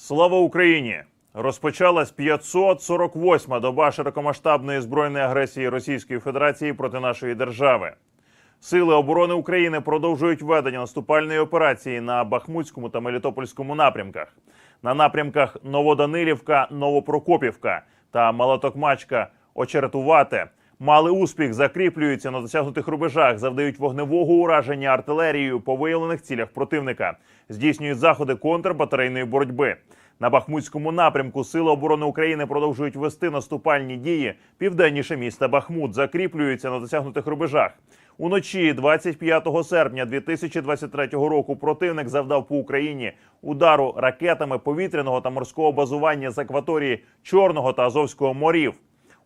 Слава Україні! Розпочалась 548-ма доба широкомасштабної збройної агресії Російської Федерації проти нашої держави. Сили оборони України продовжують ведення наступальної операції на Бахмутському та Мелітопольському напрямках. На напрямках Новоданилівка, Новопрокопівка та Малотокмачка Очеретувате мали успіх, закріплюються на досягнутих рубежах, завдають вогневого ураження артилерією по виявлених цілях противника, здійснюють заходи контрбатарейної боротьби. На Бахмутському напрямку Сили оборони України продовжують вести наступальні дії південніше міста Бахмут, закріплюються на досягнутих рубежах. Уночі 25 серпня 2023 року противник завдав по Україні удару ракетами повітряного та морського базування з акваторії Чорного та Азовського морів.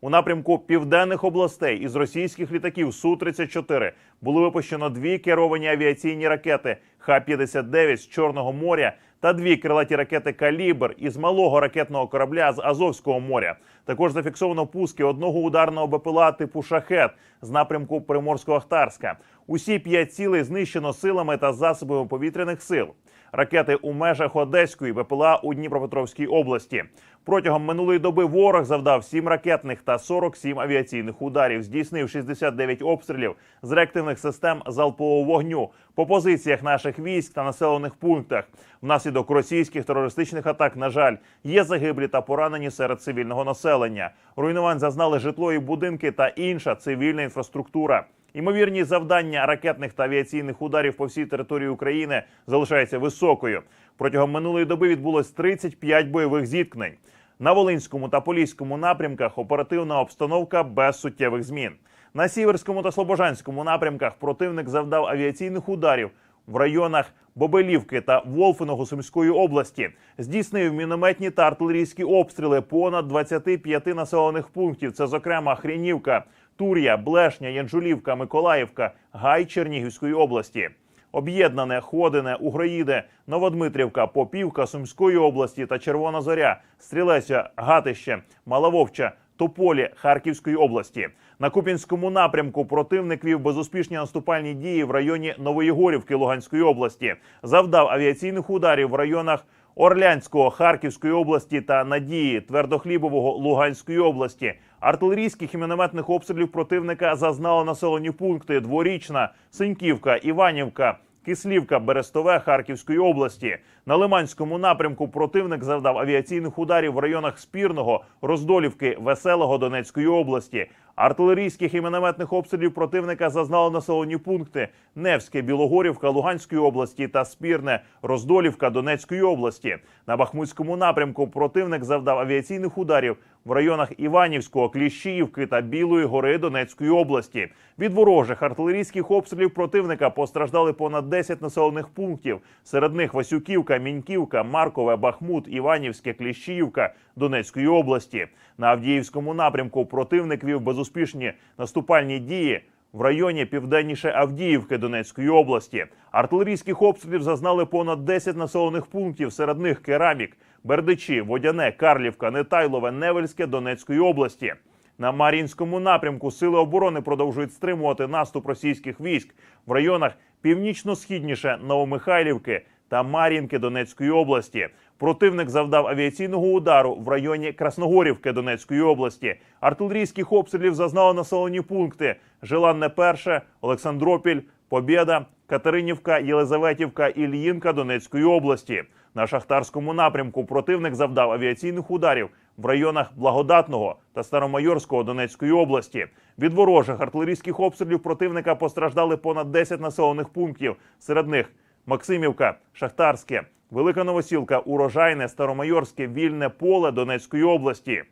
У напрямку південних областей із російських літаків су 34 було випущено дві керовані авіаційні ракети Х-59 з Чорного моря та дві крилаті ракети Калібр із малого ракетного корабля з Азовського моря. Також зафіксовано пуски одного ударного БПЛА типу Шахет з напрямку Приморсько-Ахтарська. Усі п'ять цілей знищено силами та засобами повітряних сил. Ракети у межах Одеської БПЛА у Дніпропетровській області. Протягом минулої доби ворог завдав 7 ракетних та 47 авіаційних ударів, здійснив 69 обстрілів з реактивних систем залпового вогню по позиціях наших військ та населених пунктах. Внаслідок російських терористичних атак, на жаль, є загиблі та поранені серед цивільного населення. Руйнувань зазнали житло і будинки та інша цивільна інфраструктура. Імовірність завдання ракетних та авіаційних ударів по всій території України залишається високою. Протягом минулої доби відбулось 35 бойових зіткнень. На Волинському та Поліському напрямках оперативна обстановка без суттєвих змін. На Сіверському та Слобожанському напрямках противник завдав авіаційних ударів в районах Бобелівки та Волфиного Сумської області. Здійснив мінометні та артилерійські обстріли понад 25 населених пунктів. Це, зокрема, Хрінівка, Тур'я, Блешня, Янжулівка, Миколаївка, Гай Чернігівської області. Об'єднане Ходине, Угроїде, Новодмитрівка, Попівка Сумської області та Червона Зоря, Стрілеця, Гатище, Малововча, Тополі Харківської області. На Купінському напрямку противник вів безуспішні наступальні дії в районі Новоєгорівки Луганської області. Завдав авіаційних ударів в районах Орлянського Харківської області та Надії Твердохлібового Луганської області. Артилерійських і мінометних обстрілів противника зазнали населені пункти Дворічна, Синьківка, Іванівка. Кислівка, Берестове Харківської області на Лиманському напрямку противник завдав авіаційних ударів в районах Спірного, Роздолівки, Веселого Донецької області. Артилерійських і мінометних обстрілів противника зазнали населені пункти Невське, Білогорівка Луганської області та Спірне, Роздолівка Донецької області. На Бахмутському напрямку противник завдав авіаційних ударів в районах Іванівського, Кліщіївки та Білої гори Донецької області. Від ворожих артилерійських обстрілів противника постраждали понад 10 населених пунктів. Серед них Васюківка, Міньківка, Маркове, Бахмут, Іванівське, Кліщіївка Донецької області. На Авдіївському напрямку противник вів безуспішні наступальні дії. В районі південніше Авдіївки Донецької області артилерійських обстрілів зазнали понад 10 населених пунктів. Серед них Керамік, Бердичі, Водяне, Карлівка, Нетайлове, Невельське Донецької області. На Мар'їнському напрямку сили оборони продовжують стримувати наступ російських військ в районах північно-східніше Новомихайлівки та Мар'їнки Донецької області. Противник завдав авіаційного удару в районі Красногорівки Донецької області. Артилерійських обстрілів зазнали населені пункти: Желанне Перше, Олександропіль, Побєда, Катеринівка, Єлизаветівка, Ільїнка Донецької області. На шахтарському напрямку противник завдав авіаційних ударів в районах Благодатного та Старомайорського Донецької області. Від ворожих артилерійських обстрілів противника постраждали понад 10 населених пунктів. Серед них Максимівка, Шахтарське, Велика Новосілка, Урожайне, Старомайорське, Вільне поле Донецької області.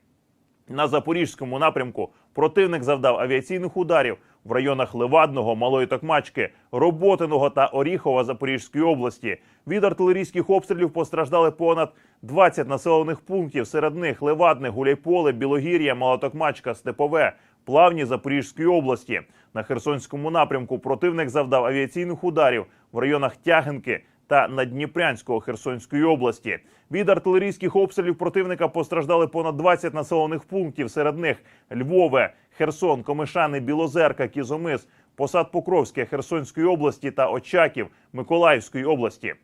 На запорізькому напрямку противник завдав авіаційних ударів в районах Левадного, Малої Токмачки, Роботиного та Оріхова Запорізької області. Від артилерійських обстрілів постраждали понад 20 населених пунктів. Серед них Левадне, Гуляйполе, Білогір'я, Малотокмачка, Степове, Плавні Запорізької області. На Херсонському напрямку противник завдав авіаційних ударів в районах Тягинки та Надніпрянського Херсонської області. Від артилерійських обстрілів противника постраждали понад 20 населених пунктів. Серед них Львове, Херсон, Комишани, Білозерка, Кізомис, Посад Покровське Херсонської області та Очаків Миколаївської області.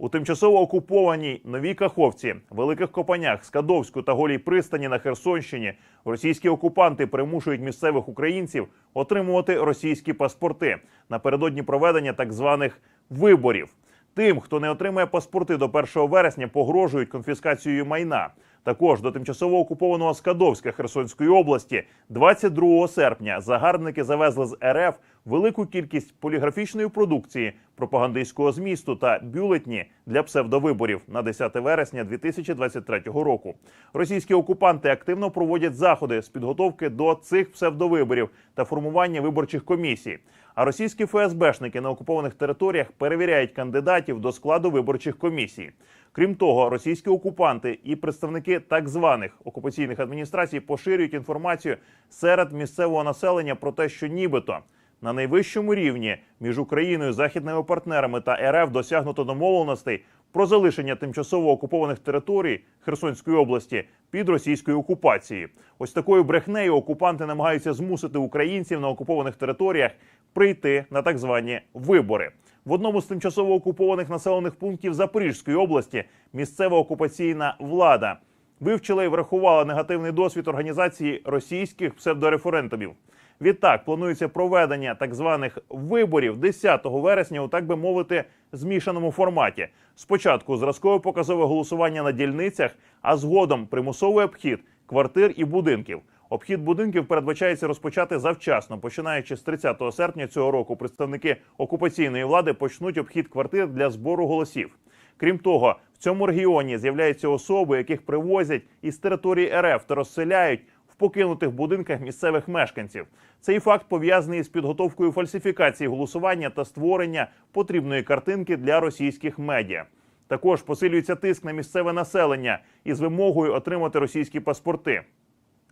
У тимчасово окупованій Новій Каховці, Великих Копанях, Скадовську та Голій пристані на Херсонщині російські окупанти примушують місцевих українців отримувати російські паспорти напередодні проведення так званих виборів. Тим, хто не отримає паспорти до 1 вересня, погрожують конфіскацією майна. Також до тимчасово окупованого Скадовська Херсонської області 22 серпня загарбники завезли з РФ велику кількість поліграфічної продукції, пропагандистського змісту та бюлетні для псевдовиборів на 10 вересня 2023 року. Російські окупанти активно проводять заходи з підготовки до цих псевдовиборів та формування виборчих комісій. А російські ФСБшники на окупованих територіях перевіряють кандидатів до складу виборчих комісій. Крім того, російські окупанти і представники так званих окупаційних адміністрацій поширюють інформацію серед місцевого населення про те, що нібито на найвищому рівні між Україною, західними партнерами та РФ досягнуто домовленостей про залишення тимчасово окупованих територій Херсонської області під російською окупацією. Ось такою брехнею окупанти намагаються змусити українців на окупованих територіях прийти на так звані вибори. В одному з тимчасово окупованих населених пунктів Запорізької області місцева окупаційна влада вивчила і врахувала негативний досвід організації російських псевдореферендумів. Відтак планується проведення так званих виборів 10 вересня у так би мовити змішаному форматі. Спочатку зразкове показове голосування на дільницях, а згодом примусовий обхід квартир і будинків. Обхід будинків передбачається розпочати завчасно. Починаючи з 30 серпня цього року, представники окупаційної влади почнуть обхід квартир для збору голосів. Крім того, в цьому регіоні з'являються особи, яких привозять із території РФ та розселяють покинутих будинках місцевих мешканців. Цей факт пов'язаний з підготовкою фальсифікації голосування та створення потрібної картинки для російських медіа. Також посилюється тиск на місцеве населення із вимогою отримати російські паспорти.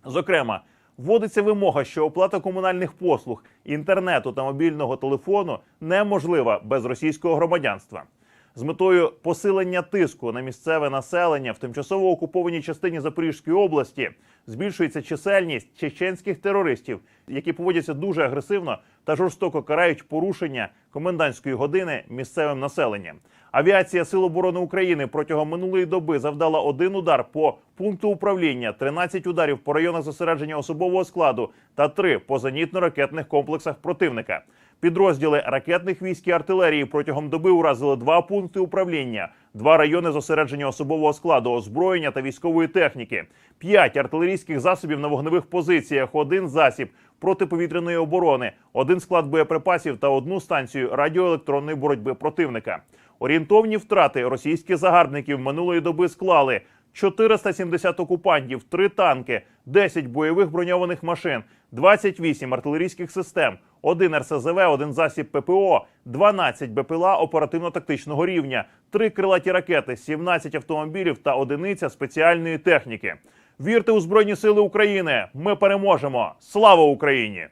Зокрема, вводиться вимога, що оплата комунальних послуг, інтернету та мобільного телефону неможлива без російського громадянства. З метою посилення тиску на місцеве населення в тимчасово окупованій частині Запорізької області збільшується чисельність чеченських терористів, які поводяться дуже агресивно та жорстоко карають порушення комендантської години місцевим населенням. Авіація Сил оборони України протягом минулої доби завдала один удар по пункту управління, 13 ударів по районах зосередження особового складу та три по зенітно-ракетних комплексах противника. Підрозділи ракетних військ і артилерії протягом доби уразили два пункти управління, два райони зосередження особового складу, озброєння та військової техніки, п'ять артилерійських засобів на вогневих позиціях, один засіб протиповітряної оборони, один склад боєприпасів та одну станцію радіоелектронної боротьби противника. Орієнтовні втрати російських загарбників минулої доби склали 470 окупантів, 3 танки, 10 бойових броньованих машин, 28 артилерійських систем, 1 РСЗВ, 1 засіб ППО, 12 БПЛА оперативно-тактичного рівня, 3 крилаті ракети, 17 автомобілів та одиниця спеціальної техніки. Вірте у Збройні Сили України! Ми переможемо! Слава Україні!